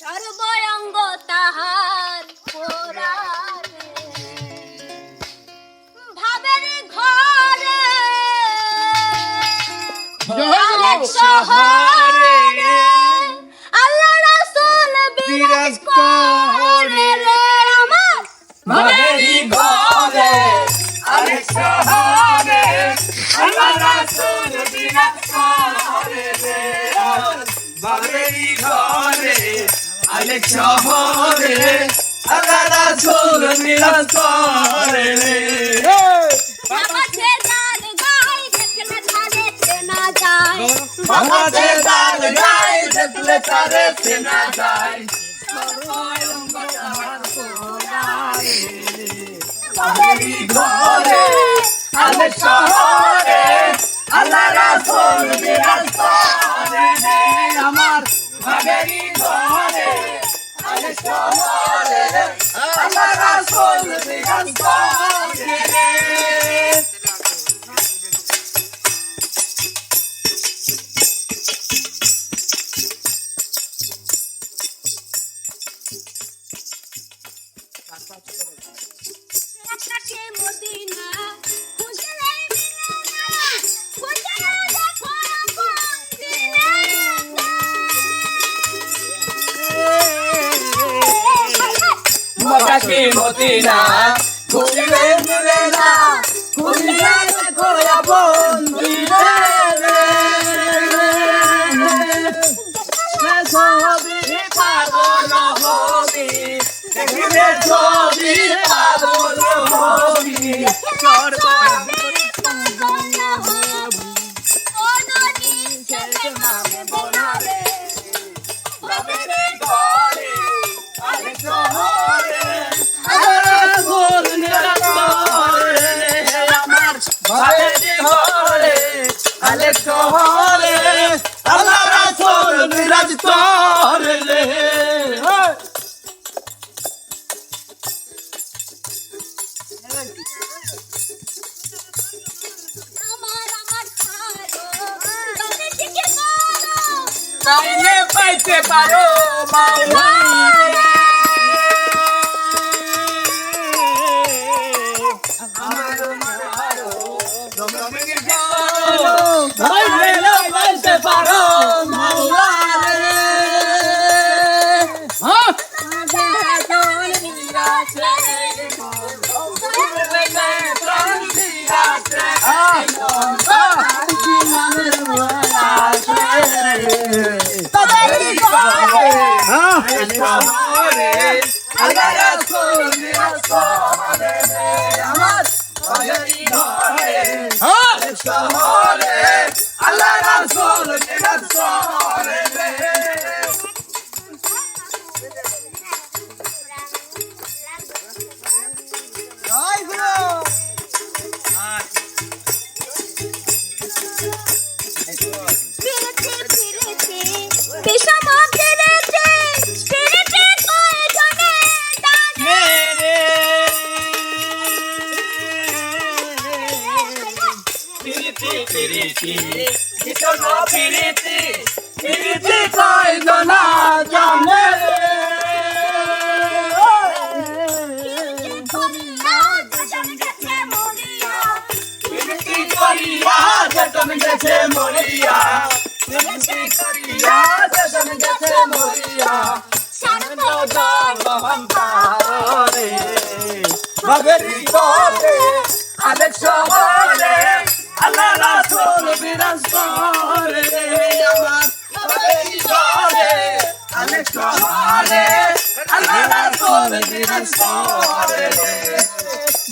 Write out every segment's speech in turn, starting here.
সর্বঙ্গ তাহার ভাবের ঘরে আল্লাহ রাসুল বিরাজ করে রে। আমার ভাবের ঘরে আরেক শহরে আল্লাহ রাসুল বিরাজ করে রে। আমার ভাবের ঘরে আলেক শহরে আল্লাহ রাসূল বিরাজ করে বাবাতে গান গাই দেখলে ধারে চেনা যায়। বাবাতে গান গাই দেখলে তারে চেনা যায়। বাবেরি ঘরে আলেক শহরে আল্লাহ রাসূল বিরাজ করে আমার আলেক শহরে আল্লাহ রাসূল বিরাজ করে রে আকাশে মকাকে মদিনা ঘুরবে ঘুরে না ঘুরবে ঘোরা বন্ধু ছবি পাগল হবি দেখিলে ছবি পাগল হবি। চর বিরাজ করে রে পাইতে পারো মাওলা বিষম ফিরেছে ফিরেছে কয়জনে ডাকে প্রীতি বাগেরি করে আলেক শহরে আল্লাহ রাসূল বিরাজ করে। আমার বাগেরি করে আলেক শহরে আল্লাহ রাসূল বিরাজ করে।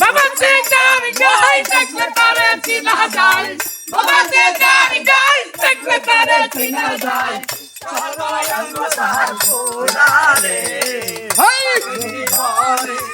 বাবা সে গান গাই দেখলে তারে চিনা যায়। বাবা সে গান গাই দেখলে তারে চিনা যায়। সবাই আমরা তার কোলারে হাই। ঘরে